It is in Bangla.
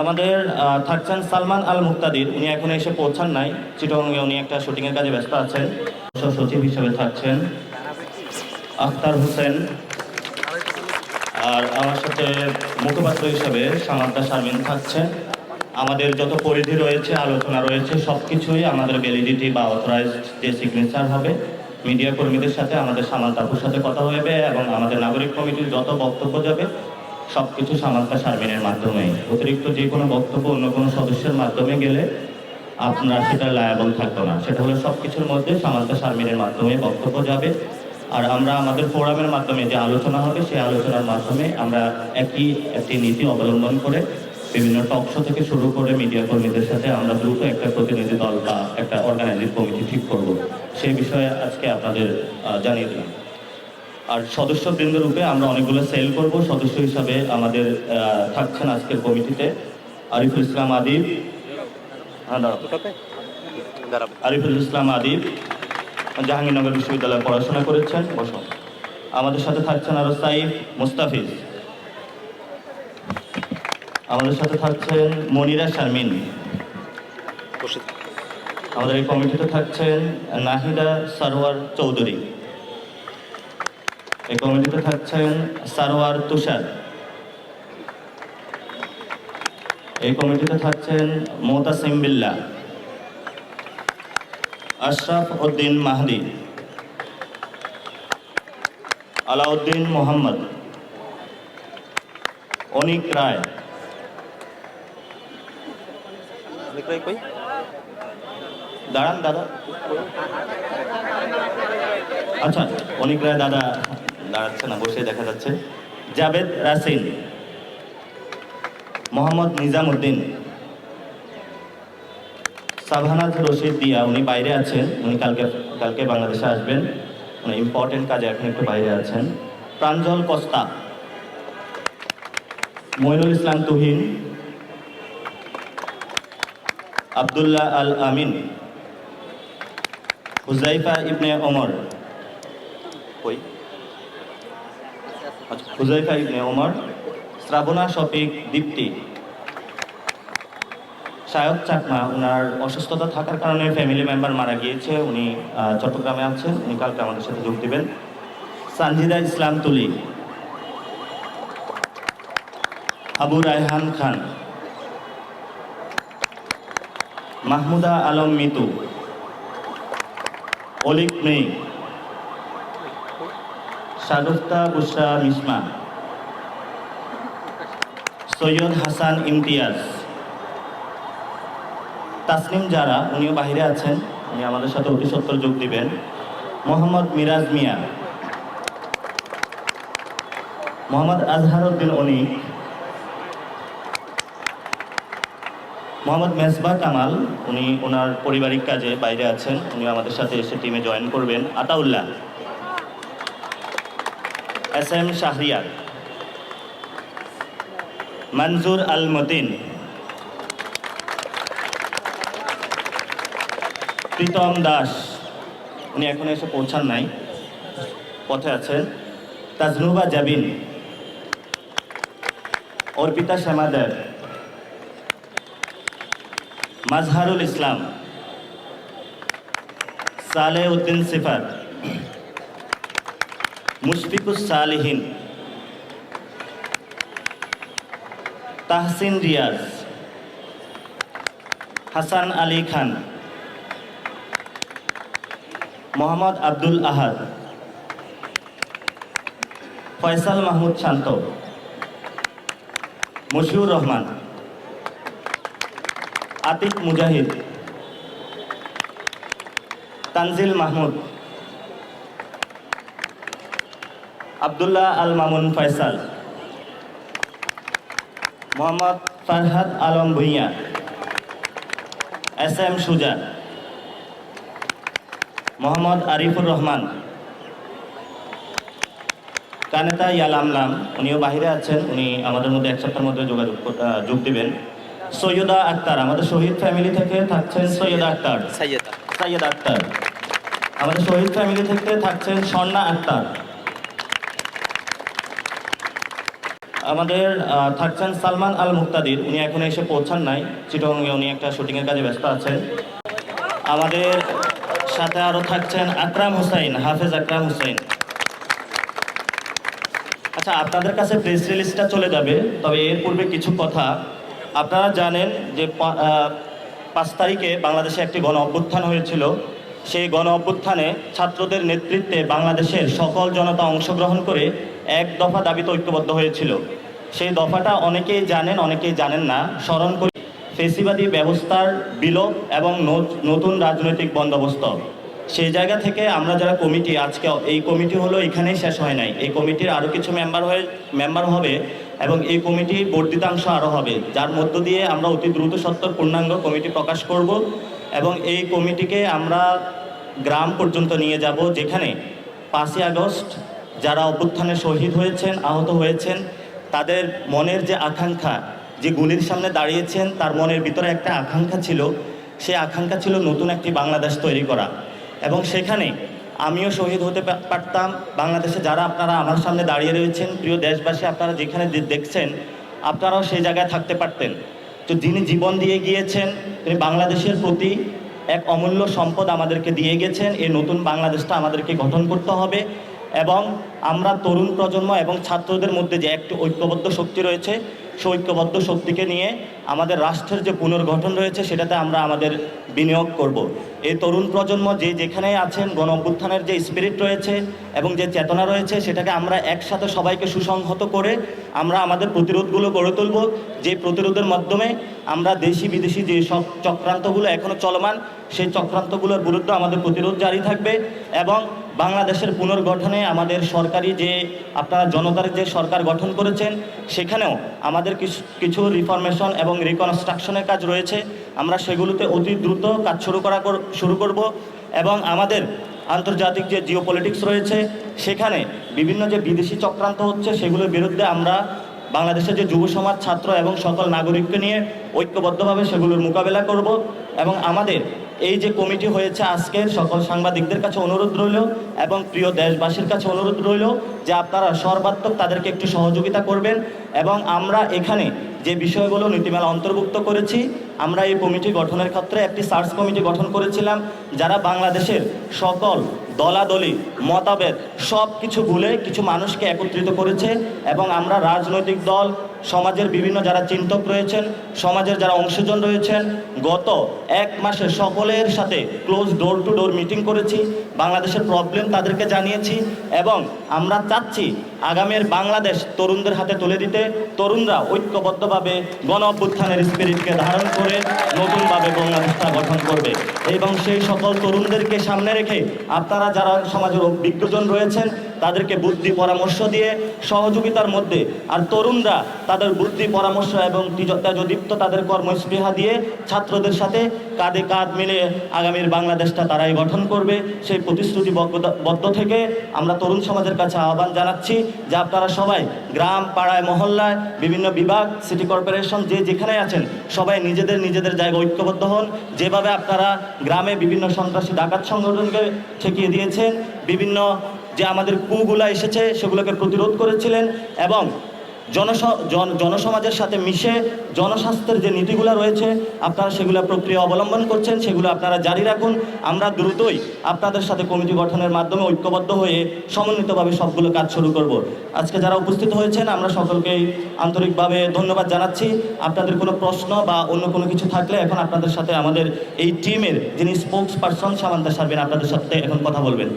আমাদের থাকছেন সালমান আল মুক্তাদির উনি এখন এসে পৌঁছান নাই। চিটংয়ে উনি একটা শুটিংয়ের কাজে ব্যস্ত আছেন। সচিব হিসেবে থাকছেন আখতার হোসেন। আর আমার সাথে মুখপাত্র হিসেবে সামান্তা শারমিন থাকছেন। আমাদের যত পরিধি রয়েছে, আলোচনা রয়েছে সব কিছুই আমাদের ভ্যালিডিটি বা অথরাইজড যে সিগনেচার হবে মিডিয়া কর্মীদের সাথে আমাদের সামান্তা আপুর সাথে কথা হবে এবং আমাদের নাগরিক কমিটির যত বক্তব্য যাবে সব কিছু সামান্তা শারমিনের মাধ্যমেই অতিরিক্ত যে কোনো বক্তব্য অন্য কোনো সদস্যের মাধ্যমে গেলে আপনার সেটা লায়াবল থাকতো না। সেটা হলো সব কিছুর মধ্যে সামান্তা শারমিনের মাধ্যমে বক্তব্য যাবে। আর আমরা আমাদের ফোরামের মাধ্যমে যে আলোচনা হবে, সেই আলোচনার মাধ্যমে আমরা একই একটি নীতি অবলম্বন করে বিভিন্ন টক শো থেকে শুরু করে মিডিয়া কর্মীদের সাথে আমরা দ্রুত একটা প্রতিনিধি দল বা একটা অর্গানাইজিং কমিটি ঠিক করব। সেই বিষয়ে আজকে আপনাদের জানিয়ে দিলাম। আর সদস্যবৃন্দ রূপে আমরা অনেকগুলো সেল করব। সদস্য হিসাবে আমাদের থাকছেন আজকের কমিটিতে আরিফুল ইসলাম আদিব। হ্যাঁ। আরিফুল ইসলাম আদিব জাহাঙ্গীরনগর বিশ্ববিদ্যালয়ে পড়াশোনা করেছেন। বসুন আমাদের সাথে থাকছেন আরও সাইফ মুস্তাফিজ। আমাদের সাথে থাকছেন মনিরা শারমিন। আমাদের এই কমিটিতে থাকছেন নাহিদা সারোয়ার চৌধুরী। এই কমিটিতে থাকছেন সারোয়ার তুষার। এই কমিটিতে থাকছেন মোতাসিম বিল্লা, আশরাফ উদ্দিন মাহদি, আলাউদ্দিন মোহাম্মদ, অনিক রায়। দাঁড়ান দাদা। আচ্ছা অনিক রায় দাদা দাঁড়াচ্ছে না বসে দেখা যাচ্ছে। জাভেদ রাসিন মোহাম্মদ নিজামুদ্দিন সাভানাজ রশিদ দিয়া উনি বাইরে আছেন উনি কালকে কালকে বাংলাদেশে আসবেন। উনি ইম্পর্টেন্ট কাজে এখন একটু বাইরে আছেন। প্রাঞ্জল কস্তা মইনুল ইসলাম তুহিন আবদুল্লাহ আল আমিন হুজাইফা ইবনে কই? আচ্ছা, হুজাইফা ইবনে ওমর, শ্রাবণা শফিক দীপ্তি। সায়ক চাকমা ওনার অসুস্থতা থাকার কারণে ফ্যামিলি মেম্বার মারা গিয়েছে, উনি চট্টগ্রামে আছেন, উনি কালকে আমাদের সাথে যোগ দিবেন। সানজিদা ইসলাম তুলি। আবু রায়হান খান। মাহমুদা আলম মিতু। অলিক নেই। শাগুফতা বুসরা মিসমা সৈয়দ হাসান ইমতিয়াজ। তাসনিম যারা, উনিও বাইরে আছেন, উনি আমাদের সাথে অতি সত্তর যোগ দিবেন। মোহাম্মদ মিরাজ মিয়া। মোহাম্মদ আজহারউদ্দিন অনিক মোহাম্মদ মেজবা কামাল, উনি ওনার পারিবারিক কাজে বাইরে আছেন উনি আমাদের সাথে এসে টিমে জয়েন করবেন। আতাউল্লাহ। এস এম শাহরিয়ার মনজুর আল মতিন প্রীতম দাস উনি এখন এসে পৌঁছান নাই। পথে আছেন। তাজনুবা জাবিন। অর্পিতা শ্যামা দেব মাজহারুল ইসলাম। সালে উদ্দিন সিফাত। মুশফিকুস সালিহিন। তাহসিন রিয়াজ। হাসান আলী খান। মোহাম্মদ আব্দুল আহাদ। ফয়সাল মাহমুদ শান্ত। মশিউর রহমান। আতিক মুজাহিদ। তানজিল মাহমুদ। আবদুল্লাহ আল মামুন ফয়সাল মোহাম্মদ ফারহাদ আলম ভুইয়া এস এম সুজা মোহাম্মদ আরিফুর রহমান কানেতা ইয়ালামলাম উনিও বাহিরে আছেন উনি আমাদের মধ্যে এক সপ্তাহের মধ্যে যোগাযোগ যোগ দিবেন। সৈয়দা আক্তার আমাদের শহীদ ফ্যামিলি থেকে থাকছেন সৈয়দা আক্তার। সৈয়দ আক্তার। আমাদের শহীদ ফ্যামিলি থেকে থাকছেন স্বর্ণা আক্তার। আমাদের থাকছেন সালমান আল মুক্তাদির উনি এখন এসে পৌঁছান নাই চিটংয়ে উনি একটা শুটিংয়ের কাজে ব্যস্ত আছেন। আমাদের সাথে আরও থাকছেন আকরাম হুসাইন, হাফেজ আকরাম হুসাইন। আচ্ছা আপনাদের কাছে প্রেস রিলিজটা চলে যাবে, তবে এর পূর্বে কিছু কথা। আপনারা জানেন যে পাঁচ তারিখে বাংলাদেশে একটি গণ অভ্যুত্থান হয়েছিল। সেই গণ অভ্যুত্থানে ছাত্রদের নেতৃত্বে বাংলাদেশের সকল জনতা অংশগ্রহণ করে এক দফা দাবিতে ঐক্যবদ্ধ হয়েছিল। সেই দফাটা অনেকেই জানেন অনেকেই জানেন না। স্মরণ করি, ফেসিবাদী ব্যবস্থার বিলোপ এবং নতুন রাজনৈতিক বন্দোবস্ত। সেই জায়গা থেকে আমরা যারা কমিটি, আজকে এই কমিটি হলো এখানেই শেষ হয় নাই। এই কমিটির আরও কিছু মেম্বার হয়ে মেম্বার হবে এবং এই কমিটি বর্ধিতাংশ আরও হবে। যার মধ্য দিয়ে আমরা অতি দ্রুত সত্তর পূর্ণাঙ্গ কমিটি প্রকাশ করব এবং এই কমিটিকে আমরা গ্রাম পর্যন্ত নিয়ে যাব, যেখানে পাঁচই আগস্ট যারা অভ্যুত্থানে শহীদ হয়েছেন, আহত হয়েছেন, তাদের মনের যে আকাঙ্ক্ষা, যে গুলির সামনে দাঁড়িয়েছেন, তার মনের ভিতরে একটা আকাঙ্ক্ষা ছিল। সেই আকাঙ্ক্ষা ছিল নতুন একটি বাংলাদেশ তৈরি করা। এবং সেখানে আমিও শহীদ হতে পারতাম। বাংলাদেশে যারা আপনারা আমার সামনে দাঁড়িয়ে রয়েছেন, প্রিয় দেশবাসী, আপনারা যেখানে দেখছেন, আপনারাও সেই জায়গায় থাকতে পারতেন। তো যিনি জীবন দিয়ে গিয়েছেন, তিনি বাংলাদেশের প্রতি এক অমূল্য সম্পদ আমাদেরকে দিয়ে গেছেন। এই নতুন বাংলাদেশটা আমাদেরকে গঠন করতে হবে। এবং আমরা তরুণ প্রজন্ম এবং ছাত্রদের মধ্যে যে একটি ঐক্যবদ্ধ শক্তি রয়েছে সেই ঐক্যবদ্ধ শক্তিকে নিয়ে আমাদের রাষ্ট্রের যে পুনর্গঠন রয়েছে, সেটাতে আমরা আমাদের বিনিয়োগ করব। এই তরুণ প্রজন্ম যে যেখানে আছেন গণ অভ্যুত্থানের যে স্পিরিট রয়েছে এবং যে চেতনা রয়েছে, সেটাকে আমরা একসাথে সবাইকে সুসংহত করে আমরা আমাদের প্রতিরোধগুলো গড়ে তুলব যে প্রতিরোধের মাধ্যমে আমরা দেশি বিদেশি যে সব চক্রান্তগুলো এখনও চলমান, সেই চক্রান্তগুলোর বিরুদ্ধে আমাদের প্রতিরোধ জারি থাকবে এবং বাংলাদেশের পুনর্গঠনে আমাদের সরকারি যে, আপনারা জনতার যে সরকার গঠন করেছেন, সেখানেও আমাদের কিছু কিছু রিফরমেশন এবং রিকনস্ট্রাকশনের কাজ রয়েছে। আমরা সেগুলোতে অতি দ্রুত কাজ শুরু করা শুরু করব এবং আমাদের আন্তর্জাতিক যে জিও রয়েছে, সেখানে বিভিন্ন যে বিদেশি চক্রান্ত হচ্ছে, সেগুলোর বিরুদ্ধে আমরা বাংলাদেশের যে যুব সমাজ, ছাত্র এবং সকল নাগরিককে নিয়ে ঐক্যবদ্ধভাবে সেগুলোর মোকাবেলা করব এবং আমাদের এই যে কমিটি হয়েছে আজকে, সকল সাংবাদিকদের কাছে অনুরোধ রইল এবং প্রিয় দেশবাসীর কাছে অনুরোধ রইল যে আপনারা সর্বাত্মক তাদেরকে একটু সহযোগিতা করবেন এবং আমরা এখানে যে বিষয়গুলো নীতিমালা অন্তর্ভুক্ত করেছি, আমরা এই কমিটি গঠনের ক্ষেত্রে একটি সার্চ কমিটি গঠন করেছিলাম, যারা বাংলাদেশের সকল দলাদলি মতাবেদ সব কিছু ভুলে কিছু মানুষকে একত্রিত করেছে এবং আমরা রাজনৈতিক দল, সমাজের বিভিন্ন যারা চিন্তক রয়েছেন, সমাজের যারা অংশজন রয়েছেন, গত এক মাসে সকলের সাথে close door to door meeting করেছি, বাংলাদেশের প্রবলেম তাদেরকে জানিয়েছি এবং আমরা চাচ্ছি আগামের বাংলাদেশ তরুণদের হাতে তুলে দিতে, তরুণরা ঐক্যবদ্ধভাবে গণ অভ্যুত্থানের স্পিরিটকে ধারণ করে নতুনভাবে বাংলাদেশটা গঠন করবে। এবং সেই সকল তরুণদেরকে সামনে রেখে আপনারা যারা সমাজের বিজ্ঞজন রয়েছেন তাদেরকে বুদ্ধি পরামর্শ দিয়ে সহযোগিতার মধ্যে। আর তরুণরা তাদের বুদ্ধি পরামর্শ এবং তেজদীপ্ত তাদের কর্মস্পৃহা দিয়ে ছাত্রদের সাথে কাঁধে কাঁধ মিলে আগামীর বাংলাদেশটা তারাই গঠন করবে। সেই প্রতিশ্রুতিবদ্ধ থেকে আমরা তরুণ সমাজের কাছে আহ্বান জানাচ্ছি যে আপনারা সবাই গ্রাম, পাড়ায়, মহল্লায় বিভিন্ন বিভাগ, সিটি কর্পোরেশন যে যেখানে আছেন, সবাই নিজেদের নিজেদের জায়গায় ঐক্যবদ্ধ হন। যেভাবে আপনারা গ্রামে বিভিন্ন সন্ত্রাসী ডাকাত সংগঠনকে ঠেকিয়ে দিয়েছেন, বিভিন্ন যে আমাদের কুগুলা এসেছে, সেগুলোকে প্রতিরোধ করেছিলেন এবং জনস, জন- জনসমাজের সাথে মিশে জনস্বাস্থ্যের যে নীতিগুলো রয়েছে, আপনারা সেগুলো প্রক্রিয়া অবলম্বন করছেন, সেগুলো আপনারা জারি রাখুন। আমরা দ্রুতই আপনাদের সাথে কমিটি গঠনের মাধ্যমে ঐক্যবদ্ধ হয়ে সমন্বিতভাবে সবগুলো কাজ শুরু করব। আজকে যারা উপস্থিত হয়েছেন, আমরা সকলকেই আন্তরিকভাবে ধন্যবাদ জানাচ্ছি। আপনাদের কোনো প্রশ্ন বা অন্য কোনো কিছু থাকলে এখন আপনাদের সাথে আমাদের এই টিমের যিনি স্পোক্স পারসন সামান্তা সারবেন, আপনাদের সাথে এখন কথা বলবেন।